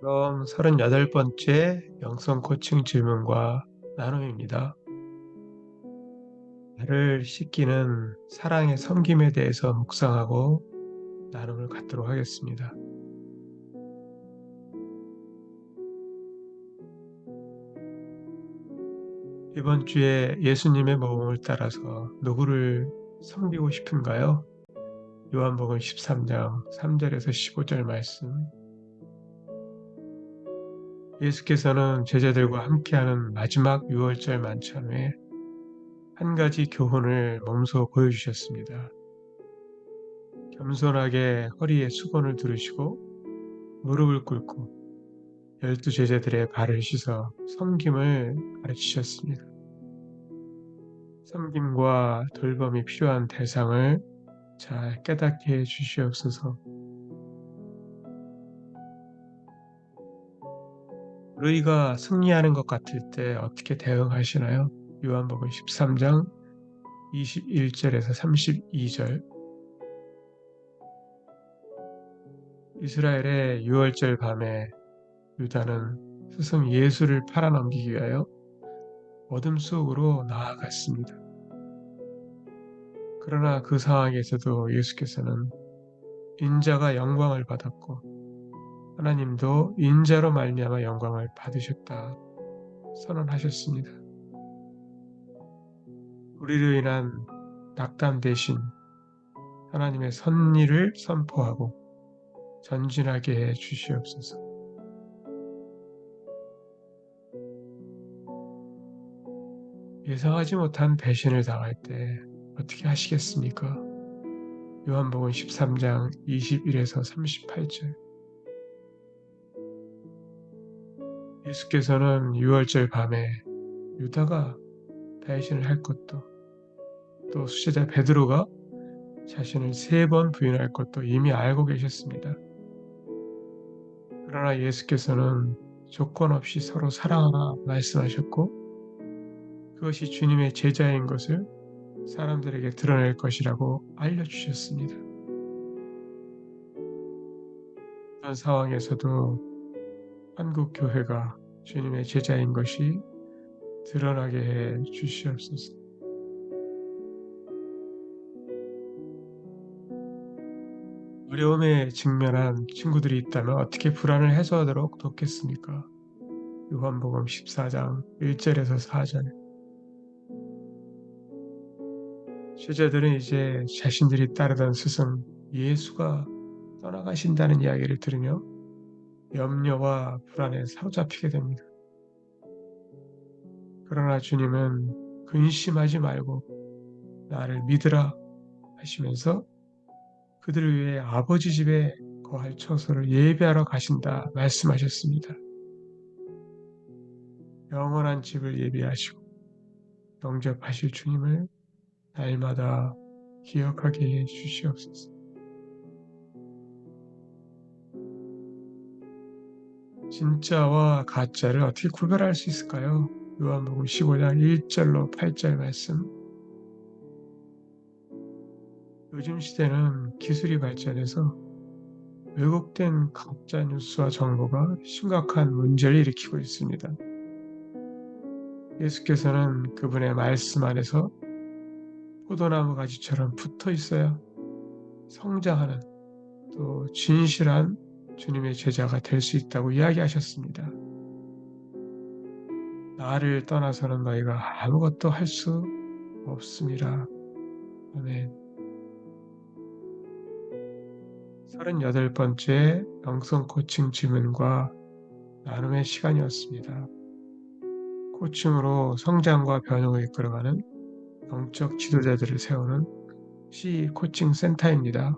그럼 38번째 영성 코칭 질문과 나눔입니다. 나를 씻기는 사랑의 섬김에 대해서 묵상하고 나눔을 갖도록 하겠습니다. 이번 주에 예수님의 모범을 따라서 누구를 섬기고 싶은가요? 요한복음 13장 3절에서 15절 말씀. 예수께서는 제자들과 함께하는 마지막 6월절 만찬 후에 한 가지 교훈을 몸소 보여주셨습니다. 겸손하게 허리에 수건을 두르시고 무릎을 꿇고 열두 제자들의 발을 씻어 섬김을 가르치셨습니다. 섬김과 돌봄이 필요한 대상을 잘 깨닫게 해 주시옵소서. 너희가 승리하는 것 같을 때 어떻게 대응하시나요? 요한복음 13장 21절에서 32절 이스라엘의 6월절 밤에 유다는 스승 예수를 팔아넘기기 위하여 어둠 속으로 나아갔습니다. 그러나 그 상황에서도 예수께서는 인자가 영광을 받았고 하나님도 인자로 말미암아 영광을 받으셨다 선언하셨습니다. 우리로 인한 낙담 대신 하나님의 선리를 선포하고 전진하게 해 주시옵소서. 예상하지 못한 배신을 당할 때 어떻게 하시겠습니까? 요한복음 13장 21에서 38절 예수께서는 6월절 밤에 유다가 배신을 할 것도 또 수제자 베드로가 자신을 세 번 부인할 것도 이미 알고 계셨습니다. 그러나 예수께서는 조건 없이 서로 사랑하라 말씀하셨고 그것이 주님의 제자인 것을 사람들에게 드러낼 것이라고 알려주셨습니다. 그런 상황에서도 한국 교회가 주님의 제자인 것이 드러나게 해 주시옵소서. 어려움에 직면한 친구들이 있다면 어떻게 불안을 해소하도록 돕겠습니까? 요한복음 14장 1절에서 4절 제자들은 이제 자신들이 따르던 스승 예수가 떠나가신다는 이야기를 들으며 염려와 불안에 사로잡히게 됩니다. 그러나 주님은 근심하지 말고 나를 믿으라 하시면서 그들을 위해 아버지 집에 거할 처소를 예배하러 가신다 말씀하셨습니다. 영원한 집을 예비하시고 영접하실 주님을 날마다 기억하게 해 주시옵소서. 진짜와 가짜를 어떻게 구별할 수 있을까요? 요한복음 15장 1절로 8절 말씀. 요즘 시대는 기술이 발전해서 왜곡된 가짜 뉴스와 정보가 심각한 문제를 일으키고 있습니다. 예수께서는 그분의 말씀 안에서 포도나무 가지처럼 붙어 있어야 성장하는 또 진실한 주님의 제자가 될 수 있다고 이야기하셨습니다. 나를 떠나서는 너희가 아무것도 할 수 없습니다. 아멘. 38번째 영성 코칭 질문과 나눔의 시간이었습니다. 코칭으로 성장과 변형을 이끌어가는 영적 지도자들을 세우는 C 코칭 센터입니다.